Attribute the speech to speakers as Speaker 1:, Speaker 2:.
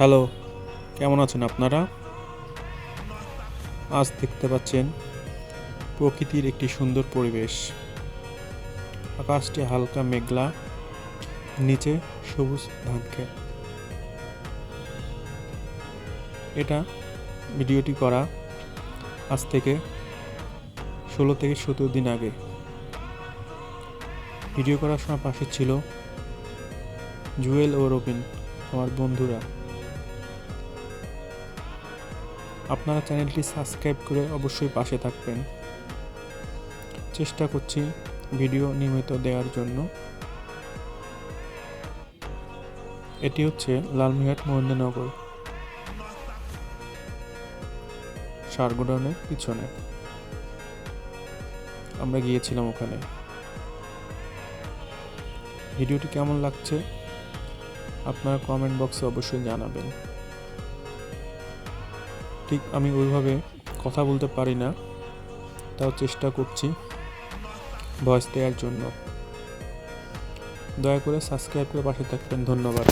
Speaker 1: Hello, কেমন আছেন আপনারা? আজ দেখতে পাচ্ছেন প্রকৃতির একটি সুন্দর পরিবেশ। আকাশটি হালকা মেঘলা, নিচে সবুজ ধান এটা ভিডিওটি করা আজ থেকে ষোলো থেকে সতেরো দিন আগে। ভিডিও করার সময় পাশে ছিল জুয়েল ও রবিন, আমার বন্ধুরা। আপনারা চ্যানেলটি সাবস্ক্রাইব করে অবশ্যই পাশে থাকবেন। চেষ্টা করছি ভিডিও নিয়মিত দেওয়ার জন্য। এটি হচ্ছে লালমিহাট মহেন্দ্রনগর। সারগোডাউনের পিছনে। আমরা গিয়েছিলাম ওখানে। ভিডিওটি কেমন লাগছে আপনারা কমেন্ট বক্সে অবশ্যই জানাবেন। ঠিক আমি ওইভাবে কথা বলতে পারি না। তাও চেষ্টা করছি ভয়েস দেওয়ার জন্য। দয়া করে সাবস্ক্রাইব করে পাশে থাকবেন। ধন্যবাদ।